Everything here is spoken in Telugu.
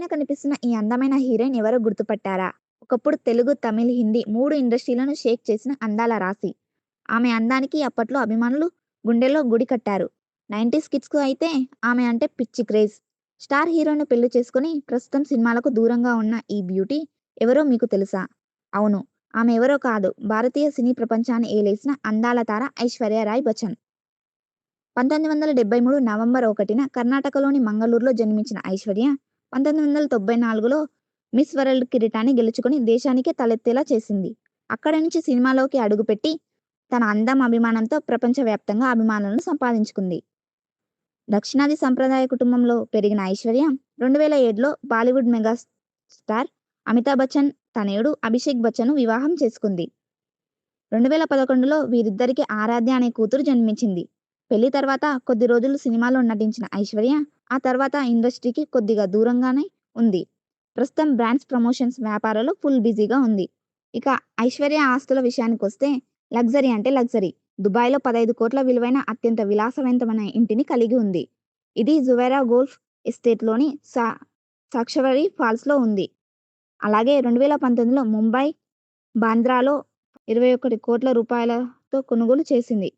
పైన కనిపిస్తున్న ఈ అందమైన హీరోయిన్ ఎవరో గుర్తుపట్టారా? ఒకప్పుడు తెలుగు, తమిళ్, హిందీ మూడు ఇండస్ట్రీలను షేక్ చేసిన అందాల రాశి. ఆమె అందానికి అప్పట్లో అభిమానులు గుండెల్లో గుడి కట్టారు. 90స్ కిడ్స్‌కు అయితే ఆమె అంటే పిచ్చి క్రేజ్. స్టార్ హీరోను పెళ్ళి చేసుకొని ప్రస్తుతం సినిమాలకు దూరంగా ఉన్న ఈ బ్యూటీ ఎవరో మీకు తెలుసా? అవును. ఆమె ఎవరో కాదు భారతీయ సినీ ప్రపంచాన్ని ఏలేసిన అందాల తార ఐశ్వర్య రాయ్ బచ్చన్. 1973 నవంబర్ ఒకటిన కర్ణాటకలోని మంగళూరులో జన్మించిన ఐశ్వర్య 1994లో మిస్ వరల్డ్ కిరీటాన్ని గెలుచుకొని దేశానికే తలెత్తేలా చేసింది. అక్కడి నుంచి సినిమాలోకి అడుగుపెట్టి తన అందం, అభిమానంతో ప్రపంచవ్యాప్తంగా అభిమానులను సంపాదించుకుంది. దక్షిణాది సంప్రదాయ కుటుంబంలో పెరిగిన ఐశ్వర్య 2007లో బాలీవుడ్ మెగాస్టార్ అమితాబ్ బచ్చన్ తనయుడు అభిషేక్ బచ్చన్‌ను వివాహం చేసుకుంది. రెండు వేల పదకొండులో వీరిద్దరికి ఆరాధ్య అనే కూతురు జన్మించింది. పెళ్ళి తర్వాత కొద్ది రోజులు సినిమాలో నటించిన ఐశ్వర్య ఆ తర్వాత ఇండస్ట్రీకి కొద్దిగా దూరంగానే ఉంది. ప్రస్తుతం బ్రాండ్స్ ప్రమోషన్స్ వ్యాపారంలో ఫుల్ బిజీగా ఉంది. ఇక ఐశ్వర్య ఆస్తుల విషయానికి వస్తే లగ్జరీ అంటే లగ్జరీ. దుబాయ్‌లో 15 కోట్ల విలువైన అత్యంత విలాసవంతమైన ఇంటిని కలిగి ఉంది. ఇది జువైరా గోల్ఫ్ ఎస్టేట్‌లోని సా సాక్షవరి ఫాల్స్‌లో ఉంది. అలాగే 2019లో ముంబై, బాంద్రాలో 21 కోట్ల రూపాయలతో కొనుగోలు చేసింది.